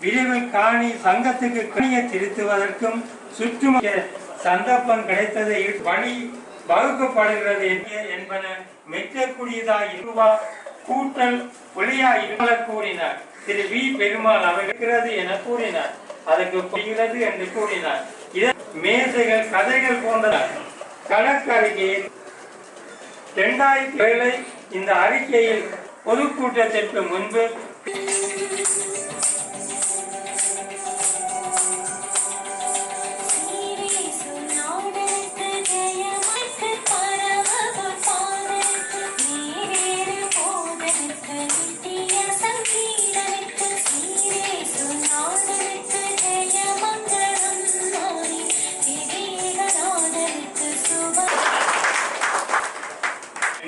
விரைவு காணி சங்கத்துக்கு கணியை திருத்துவதற்கும் சுற்றுமுக சந்தர்ப்பம் கிடைத்ததை பணி வகுக்கப்படுகிறது என்பன மெச்சக்கூடியதாக இருவா கூட்டல் ஒளியா இருவர் கூறினார். திரு வி. பெருமாள் அவர் இருக்கிறது என கூறினார். அதற்கு புரிகிறது என்று கூறினார். இதன் மேசைகள் கதைகள் போன்ற கணக்கறிக்கையை இரண்டாயிரத்தி ஏழை இந்த அறிக்கையில் பொதுக்கூட்டத்திற்கு முன்பு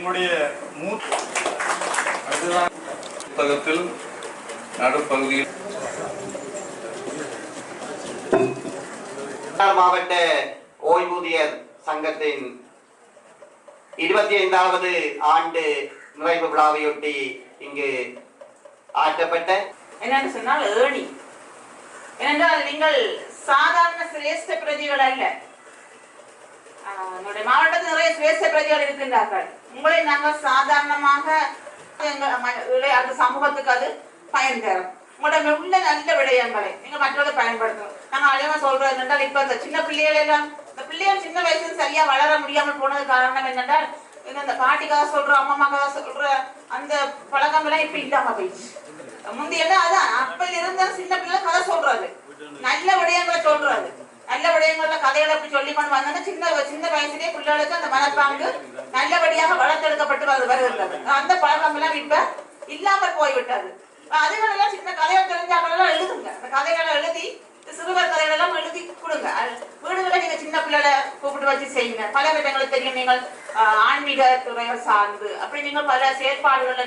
எங்களுடைய அடுத்ததான் புத்தகத்தில் நடுப்பகுதியில். மாவட்ட ஓய்வூதியர் சங்கத்தின் இருபத்தி ஐந்தாவது ஆண்டு நிறைவு விழாவையொட்டி இங்கு ஆற்றப்பட்ட என்னன்னு சொன்னால் ஏணி. ஏனென்றால் நீங்கள் சாதாரண சிரேஷ்ட பிரஜைகள் அல்ல. ஆஹ் மாவட்டத்தில் நிறைய சுயேச பிரதிகள் இருக்கின்றார்கள். உங்களை நாங்கள் சாதாரணமாக அந்த சமூகத்துக்கு அது பயன் தரும். உங்களோட உள்ள நல்ல விடயங்களை நீங்க மற்றவர்கள் பயன்படுத்தணும். நாங்க அழிவா சொல்றது என்னென்றால் இப்ப இந்த சின்ன பிள்ளைகள் எல்லாம் இந்த பிள்ளைகள் சின்ன வயசுல சரியா வளர முடியாமல் போனது காரணம் என்னென்றால் இது இந்த பாட்டிக்காக சொல்ற அம்மாக்காக சொல்ற அந்த பழக்கம் எல்லாம் இப்ப இல்லாம போயிடுச்சு. முந்தையெல்லாம் அதான் அப்ப இருந்த சின்ன பிள்ளை கதை சொல்றது நல்ல விடயங்களை சொல்றது நல்ல விடயங்கள்ல கதைகளை அப்படி சொல்லி கொண்டு வந்தாங்க சின்ன சின்ன வயசுலயே பிள்ளைகளுக்கு அந்த மனப்பாங்கு நல்லபடியாக வளர்த்தெடுக்கப்பட்டு வரு- வருகின்றது. அந்த பழக்கம் எல்லாம் இப்ப இல்லாமல் போய்விட்டது. அதுகளெல்லாம் சின்ன கதைகள் தெரிஞ்சாங்களெல்லாம் எழுதுங்க. அந்த கதைகளை எழுதி சிறுவர் கதைகள் எல்லாம் எழுதி கொடுங்க. வீடுகளை நீங்க சின்ன பிள்ளைகளை கூப்பிட்டு வச்சு செய்யுங்க. பல விதங்களுக்கு தெரியும். நீங்கள் ஆஹ், ஆன்மீக துறைகள் சார்ந்து. அப்படி நீங்கள் பல செயற்பாடுகளை நீங்க